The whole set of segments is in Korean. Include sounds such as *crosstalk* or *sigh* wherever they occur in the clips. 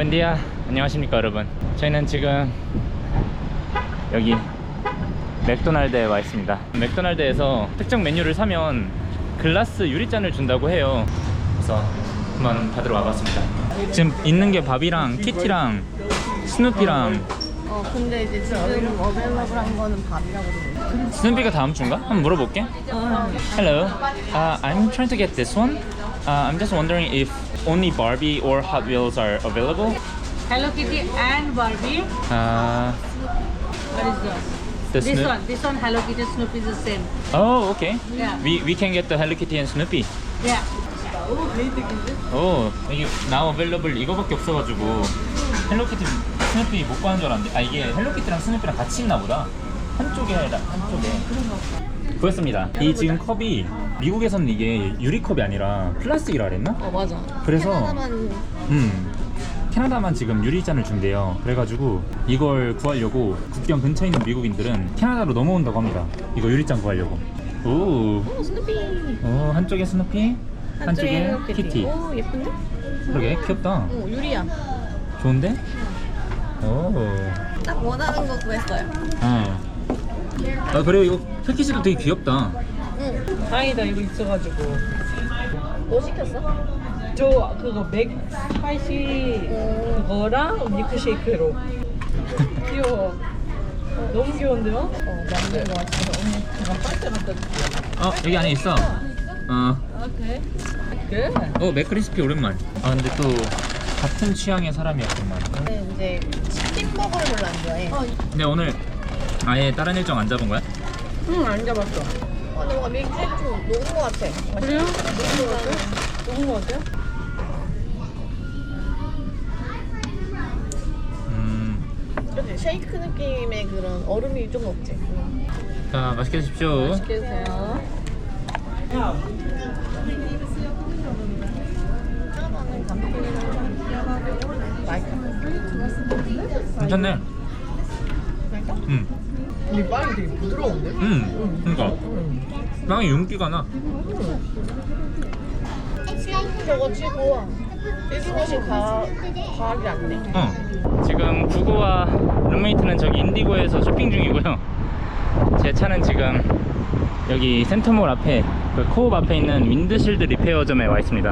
웬디야 안녕하십니까 여러분. 저희는 지금 여기 맥도날드에 와 있습니다. 맥도날드에서 특정 메뉴를 사면 글라스 유리잔을 준다고 해요. 그래서 한번 받으러 와봤습니다. 지금 있는 게 바비랑 키티랑 스누피랑 어 근데 이제 지금 어벨러블한 거는 밥이라고 스누피가 다음 주인가? 한번 물어볼게. Hello. uh, I'm trying to get this one uh, I'm just wondering if only Barbie or Hot Wheels are available Hello Kitty and Barbie. uh, What is this? the This Snoop- one. This one Hello Kitty Snoopy is the same. Oh, okay. Yeah. We we can get the Hello Kitty and Snoopy. Yeah. 오, 이게 now available 이거밖에 없어가지고 헬로 키티 스누피 못 구하는 줄 알았는데 아 이게 헬로 키티랑 스누피랑 같이 있나 보다. 한쪽에 한쪽에. 구했습니다. 이 지금 컵이 미국에서는 이게 유리컵이 아니라 플라스틱이라 그랬나? 어 맞아 그래서 캐나다만 음 캐나다만 지금 유리잔을 준대요. 그래가지고 이걸 구하려고 국경 근처에 있는 미국인들은 캐나다로 넘어온다고 합니다. 이거 유리잔 구하려고. 오, 오 스누피 어, 한쪽에 스누피, 한쪽에 헬로 키티. 오 예쁜데? 그러게 귀엽다. 오 유리야 좋은데? 오. 딱 원하는 거 구했어요 어. 아 그리고 이거 패키지도 되게 귀엽다. 응. 다행이다 이거 있어가지고. 뭐 시켰어? 저 그거 맥 스파이시 오. 그거랑 밀크쉐이크로. *laughs* 귀여워. 너무 귀여운데요? 어 맞는 거 같아서 언니 잠깐 빨대 갖다 줄게 어 여기 안에 있어. 어. 오케이. 그? 어 맥크리스피 오랜만. 아 근데 또 같은 취향의 사람이었구만. 이제 치킨버거를 별로 안 좋아해 근데 오늘 아예 다른 일정 안 잡은 거야? 응 안 잡았어. 어 근데 뭔가 밀크쉐이크 좀 녹은 거 같아 그래요? 녹은 거 같아요? 녹은 거 같아요? 음. 그치 쉐이크 느낌의 그런 얼음이 좀 없지 자 맛있게 드십시오. 맛있게 드세요. 괜찮네. 맛있어? 음. 이 빵이 되게 부드러운데? 음. 그러니까 빵이 윤기가 나. 저거 치고 일본이 가, 가하지 않네 어. 지금 구구와 룸메이트는 저기 인디고에서 쇼핑 중이고요. 제 차는 지금 여기 센터몰 앞에 그 코옵 앞에 있는 윈드실드 리페어점에 와 있습니다.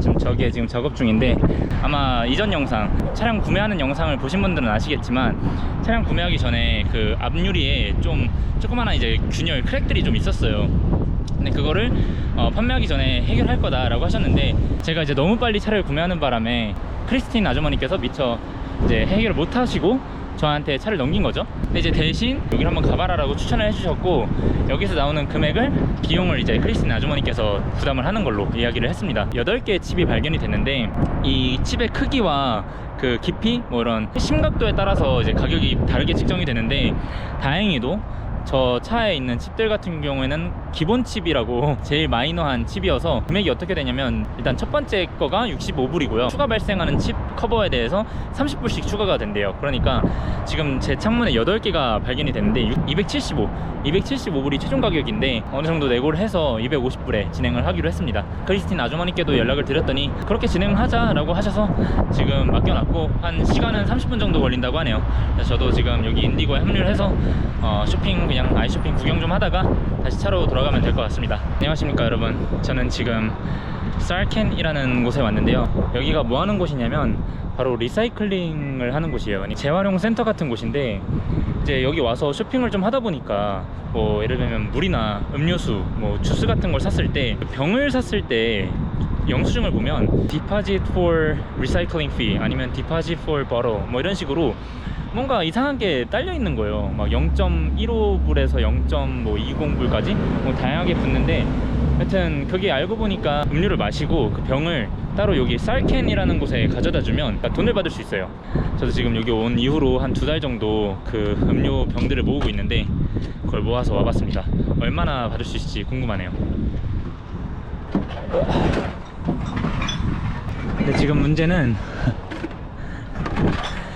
지금 저기에 지금 작업 중인데 아마 이전 영상 차량 구매하는 영상을 보신 분들은 아시겠지만 차량 구매하기 전에 그 앞유리에 좀 조그마한 이제 균열 크랙들이 좀 있었어요. 근데 그거를 어, 판매하기 전에 해결할 거다 라고 하셨는데 제가 이제 너무 빨리 차를 구매하는 바람에 크리스틴 아주머니께서 미처 이제 해결을 못 하시고 저한테 차를 넘긴 거죠. 근데 이제 대신 여기를 한번 가봐라라고 추천을 해주셨고 여기서 나오는 금액을 비용을 이제 크리스틴 아주머니께서 부담을 하는 걸로 이야기를 했습니다. 8개의 칩이 발견이 됐는데 이 칩의 크기와 그 깊이 뭐 이런 심각도에 따라서 이제 가격이 다르게 측정이 되는데 다행히도 저 차에 있는 칩들 같은 경우에는 기본 칩이라고 *laughs* 제일 마이너한 칩이어서 금액이 어떻게 되냐면 일단 첫 번째 거가 65불이고요. 추가 발생하는 칩 커버에 대해서 30불씩 추가가 된대요. 그러니까 지금 제 창문에 8개가 발견이 됐는데 275 275불이 최종 가격인데 어느 정도 내고를 해서 250불에 진행을 하기로 했습니다. 크리스틴 아주머니께도 연락을 드렸더니 그렇게 진행하자라고 하셔서 지금 맡겨놨고 한 시간은 30분 정도 걸린다고 하네요. 저도 지금 여기 인디고에 합류를 해서 어, 쇼핑 그냥 아이쇼핑 구경 좀 하다가 다시 차로 돌아 가면 될 것 같습니다. 안녕하십니까 여러분. 저는 지금 쌀캔이라는 곳에 왔는데요. 여기가 뭐 하는 곳이냐면 바로 리사이클링을 하는 곳이에요. 재활용 센터 같은 곳인데 이제 여기 와서 쇼핑을 좀 하다 보니까 뭐 예를 들면 물이나 음료수 뭐 주스 같은 걸 샀을 때 병을 샀을 때 영수증을 보면 deposit for recycling fee 아니면 deposit for bottle 뭐 이런 식으로 뭔가 이상한 게 딸려 있는 거예요. 막 0.15불에서 0.20불까지 뭐 다양하게 붙는데 하여튼 그게 알고 보니까 음료를 마시고 그 병을 따로 여기 쌀캔이라는 곳에 가져다 주면 돈을 받을 수 있어요. 저도 지금 여기 온 이후로 한 두 달 정도 그 음료 병들을 모으고 있는데 그걸 모아서 와봤습니다. 얼마나 받을 수 있을지 궁금하네요. 근데 지금 문제는 *laughs*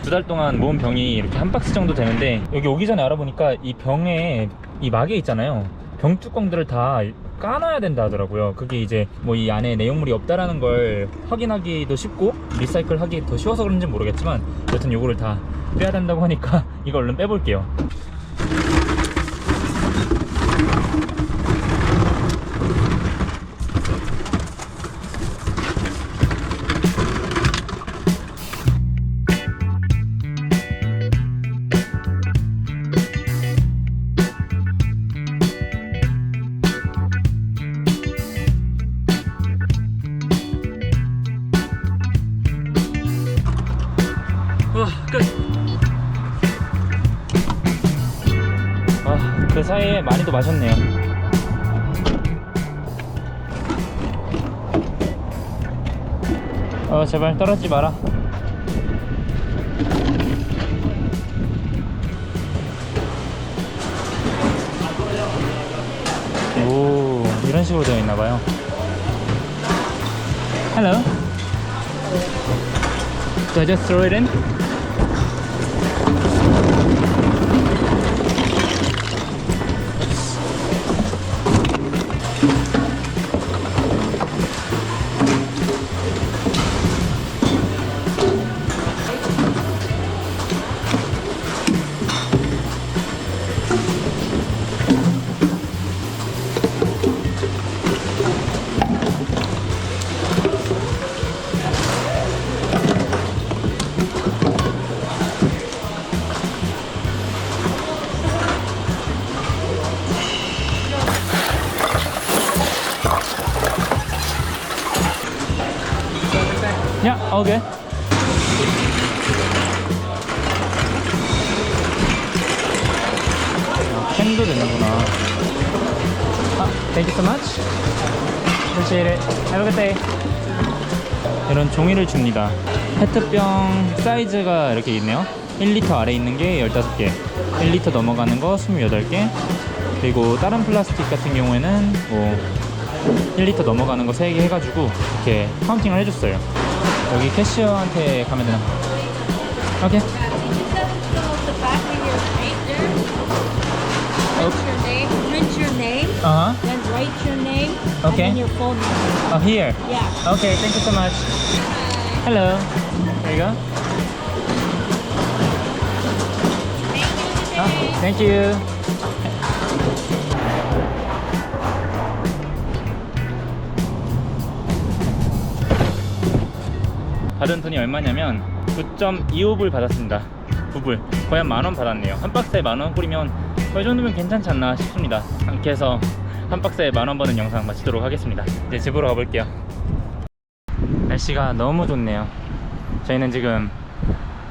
두 달 동안 모은 병이 이렇게 한 박스 정도 되는데 여기 오기 전에 알아보니까 이 병에 이 막에 있잖아요. 병 뚜껑들을 다 까놔야 된다 하더라고요. 그게 이제 뭐 이 안에 내용물이 없다라는 걸 확인하기도 쉽고 리사이클 하기 더 쉬워서 그런지 모르겠지만 여튼 요거를 다 빼야 된다고 하니까 *laughs* 이거 얼른 빼볼게요 많이도 마셨네요. 어, 제발 떨어지지 마라. 오, 이런 식으로 되어 있나 봐요. Hello. So I just throw it in? 아, 캔도 되는구나. 아, thank you so much. It. Have a good day. 이런 종이를 줍니다. 페트병 사이즈가 이렇게 있네요. 1리터 아래 있는 게 15개, 1리터 넘어가는 거 28개, 그리고 다른 플라스틱 같은 경우에는 뭐 1리터 넘어가는 거 3개 해가지고 이렇게 카운팅을 해줬어요. 여기 캐시어한테 가면 되나? 오케이. Write your name, print your name, Uh then write your name, Okay. and then your phone number. huh. Oh, here. Yeah. Okay, thank you so much. Hello. There you go. Oh, thank you. 받은 돈이 얼마냐면 9.25불 받았습니다. 9불. 거의 한 만원 받았네요. 한 박스에 만원 뿌리면 이 정도면 괜찮지 않나 싶습니다. 이렇게 해서 한 박스에 만원 버는 영상 마치도록 하겠습니다. 이제 집으로 가볼게요. 날씨가 너무 좋네요. 저희는 지금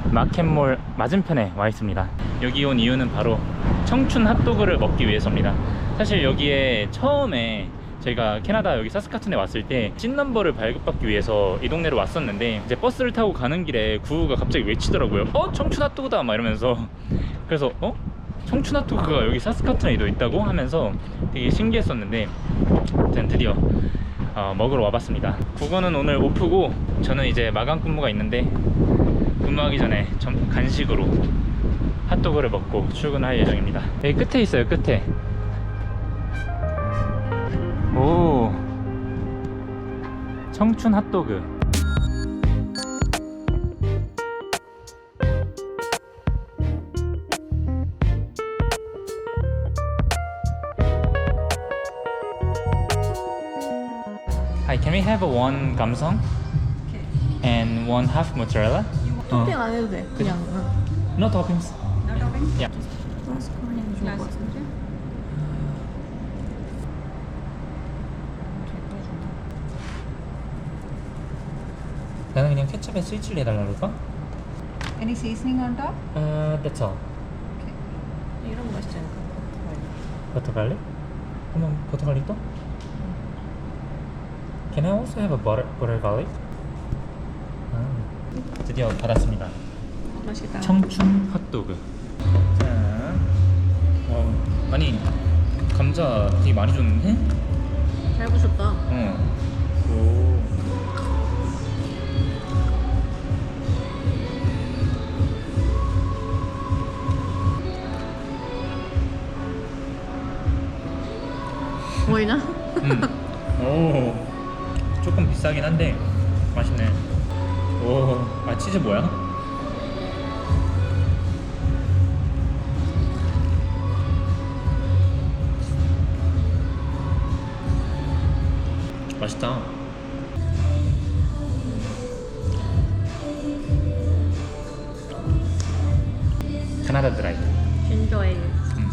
마켓몰 맞은편에 와 있습니다. 여기 온 이유는 바로 청춘 핫도그를 먹기 위해서입니다. 사실 여기에 처음에 저희가 캐나다 여기 사스카툰에 왔을 때 찐넘버를 발급받기 위해서 이 동네로 왔었는데 이제 버스를 타고 가는 길에 구우가 갑자기 외치더라고요. 어 청춘 핫도그다 막 이러면서 그래서 어 청춘 핫도그가 여기 사스카툰에도 있다고 하면서 되게 신기했었는데 아무튼 드디어 어, 먹으러 와봤습니다. 국어는 오늘 오프고 저는 이제 마감 근무가 있는데 근무하기 전에 점, 간식으로 핫도그를 먹고 출근할 예정입니다. 여기 끝에 있어요, 끝에. 오, 청춘 핫도그. Hi, can we have a one 감성 and one half mozzarella? 어. 토핑 안 해도 돼. 그냥. 응. No toppings. No toppings? Yeah. 나는 그냥 케첩에 스위치를 해달라 그럴까? Any seasoning on top? Uh, that's all. 이런 거 맛있지 않을까? 버터 갈릭? 그러면 버터 갈릭도? Can I also have a butter, butter garlic? 아, 드디어 받았습니다. 맛있겠다. 청춘 핫도그. 자, 어, 아니 감자 되게 많이 줬는데? 잘 부셨다. 어. 오. 치즈 뭐야? 맛있다. 캐나다 드라이. Enjoy. 음.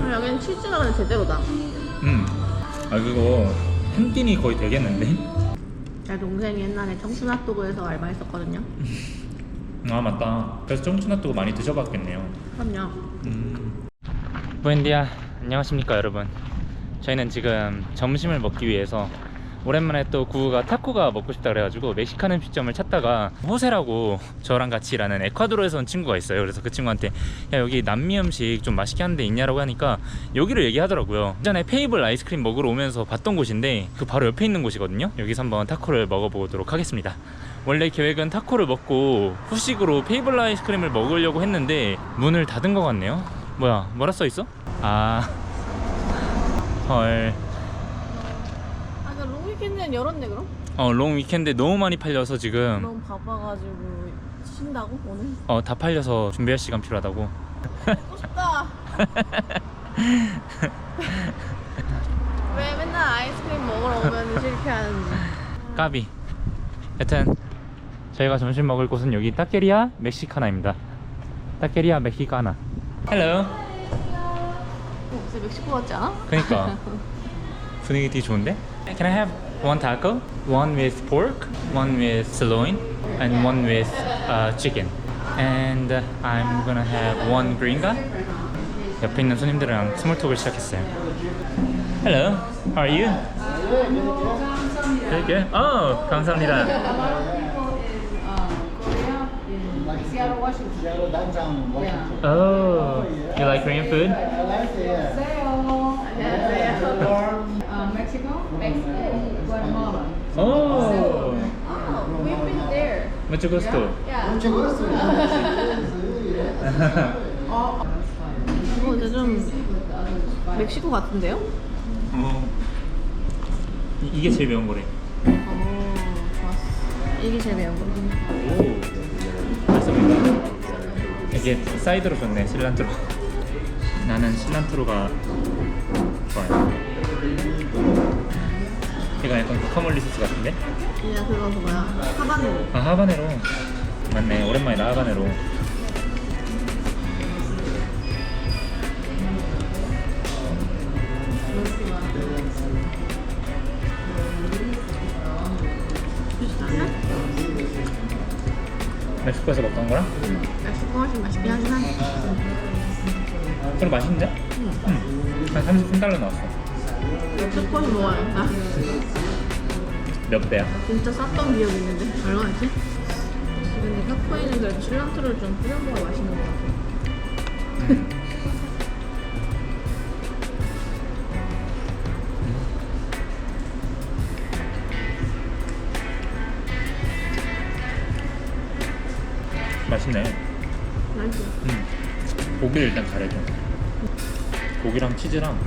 아, 여기는 치즈가 그냥 제대로다. 음. 아 그거 한 끼니 거의 되겠는데? 제 동생이 옛날에 청춘 핫도그에서 알바했었거든요. 아 맞다. 그래서 쫑쭈나또 많이 드셔봤겠네요. 그럼요. 음. 부엔디아 안녕하십니까 여러분. 저희는 지금 점심을 먹기 위해서 오랜만에 또 구우가 타코가 먹고 싶다 그래가지고 멕시칸 음식점을 찾다가 호세라고 저랑 같이 일하는 에콰도르에서 온 친구가 있어요. 그래서 그 친구한테 야 여기 남미 음식 좀 맛있게 하는 데 있냐라고 하니까 여기를 얘기하더라고요. 전에 페이블 아이스크림 먹으러 오면서 봤던 곳인데 그 바로 옆에 있는 곳이거든요. 여기서 한번 타코를 먹어보도록 하겠습니다. 원래 계획은 타코를 먹고 후식으로 페이블 아이스크림을 먹으려고 했는데 문을 닫은 것 같네요. 뭐야 뭐라 써 있어? 아 *laughs* 헐. 롱위켄드는 열었네 그럼? 어, 롱 위켄드 너무 많이 팔려서 지금 너무 바빠가지고 쉰다고 오늘? 어, 다 팔려서 준비할 시간 필요하다고. 먹고 싶다. *laughs* 왜 맨날 아이스크림 먹으러 오면 실패하는지. 까비. 여튼 저희가 점심 먹을 곳은 여기 타케리아 멕시카나입니다. 타케리아 멕시카나. 헬로. 어, 진짜 멕시코 같지 않아? 그러니까 *laughs* 분위기 되게 좋은데? Can I have one taco? One with pork, one with sirloin, and one with uh, chicken. And uh, I'm gonna have one gringa. 옆에 있는 손님들이랑 스몰톡을 시작했어요. Hello, how are you? Good, good. Oh, 감사합니다. Seattle, Washington. Seattle, downtown Washington. Oh, you like Korean food? Mexico, Mexico, Guatemala. Oh, Oh, we've been there. mucho gusto. Mucho gusto. 어, *laughs* 근데 좀 멕시코 같은데요? 어, 이- 이게 제일 매운 거래. 어, 좋았어. 이게 제일 매운 거. 오, 맛있습니다. 이게 사이드로 좋네, 실란트로. 나는 실란트로가 좋아요. 이거 약간 구카몰리 소스 같은데? 그냥 그거 뭐야? 하바네로. 아, 하바네로. 맞네, 오랜만이다, 하바네로. 멕시코에서 먹던 거랑? 멕시코 훨씬 맛있긴 하긴 하네. 그럼 맛있는데? 응. 한 33달러 나왔어. 멕시코에서 먹어야겠다. 몇 배야? 진짜 쌌던 기억이 있는데 얼마였지? 근데 타코에는 그래도 실란트를 좀 뿌려 먹어야 맛있는 것 같아. 맛있네. 맛있어. 음. 고기를 일단 잘해줘. 고기랑 치즈랑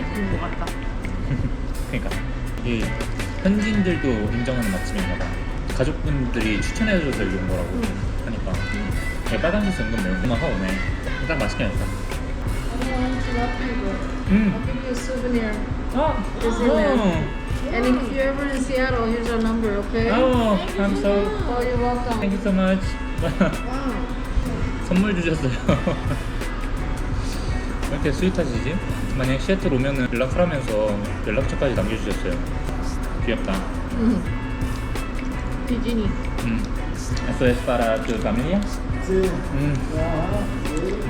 맛있는 것 같다. 그러니까 이 현지인들도 인정하는 맛집인가 봐. 가족분들이 추천해줘서 이런 거라고 하니까. 야, 빨간 소스 은근 매운 거만 하오네. 딱 맛있게 했다. 음. I'll give you a souvenir. 아, It's in there. 어. And if you're ever in Seattle, here's our number, okay? 어, I'm so Oh, you're welcome. Thank you so much. 선물 주셨어요. 왜 이렇게 스윗하시지? 만약 시애틀 오면은 연락하라면서 연락처까지 남겨주셨어요. 귀엽다. 응. 디즈니. 음. ¿Eso es para tu familia? Sí. Mm,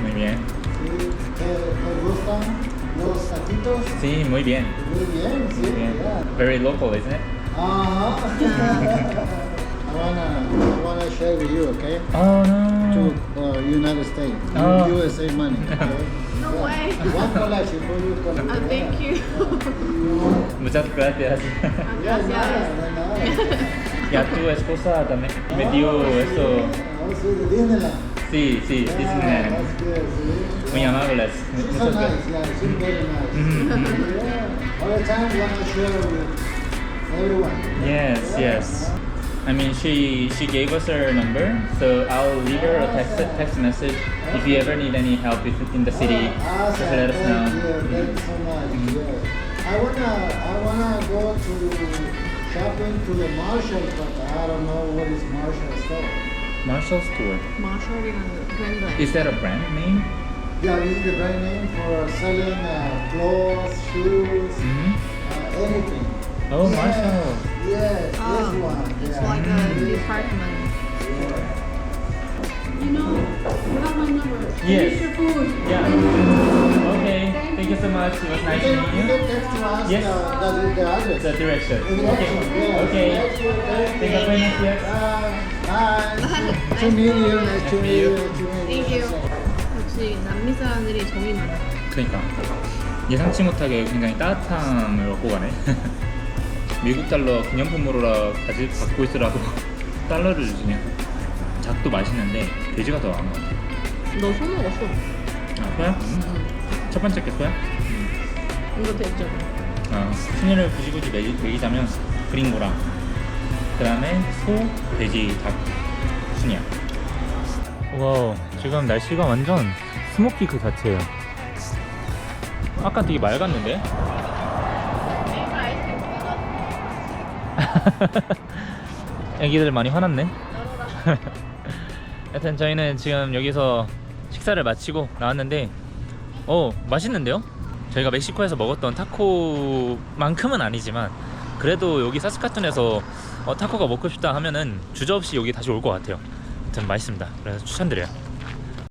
muy bien. sí. ¿Te, gustan los taquitos? Sí, muy bien. Muy bien, sí. Muy bien. yeah. Very local, isn't it? Ajá. I wanna, I wanna share with you, okay? Oh To no. uh, United States, Oh. USA money. Okay? No way. One collection for you. collection. 아, thank you. Muchas gracias. Yeah, Gracias. yeah, y a tu esposa también me dio eso. Oh, sí, de Disneyland. Sí, sí, this is Yeah, name. that's good, see? Muy amables. She's Muchas so gracias. nice, yeah, she's very nice. Mhm. Yeah, all the time wanna share with everyone. Yes, yes. I mean, she she gave us her number, so I'll leave her a text text message if you ever need any help in the city. Awesome. Just let us know. Thank you, thank you so much. Mm-hmm. Yeah. I wanna I wanna go to shopping to the Marshall, but I don't know what is Marshall store. Marshall store. Marshall brand. Is that a brand name? Yeah, this is the brand name for selling uh, clothes, shoes, mm-hmm. uh, anything. Oh, yeah. Marshall. Yes, Ah, this one. It's yeah. like a department. You know, you have my number. Yes. Finish your food. Yeah. Okay. Thank you so much. It was You nice meeting you you. can text to us Yes. uh, the, the address. The direction. The Okay. yes. Okay. Thank you, thank Thank you very much. you. Yes. Bye. Nice to meet you. Nice to meet you. Thank you. 역시 남미 사람들이 정이 많아. 그러니까 예상치 못하게 굉장히 따뜻함을 얻고 가네. 미국 달러 기념품으로라 가지 갖고 있으라고 *laughs* 달러를 주냐. 닭도 맛있는데 돼지가 더 나은 것 같아. 너소 먹었어. 아 소야? 첫 번째 게 소야? 이거 됐죠? 아, 순위를 굳이 굳이 매기, 매기자면 그린고랑 그 다음에 소, 돼지, 닭 순이야 와우 지금 날씨가 완전 스모키 그 자체예요 아까 되게 맑았는데? *laughs* 애기들 많이 화났네 *laughs* 하여튼 저희는 지금 여기서 식사를 마치고 나왔는데 어 맛있는데요? 저희가 멕시코에서 먹었던 타코만큼은 아니지만 그래도 여기 사스카툰에서 어, 타코가 먹고 싶다 하면은 주저없이 여기 다시 올 것 같아요. 아무튼 맛있습니다. 그래서 추천드려요.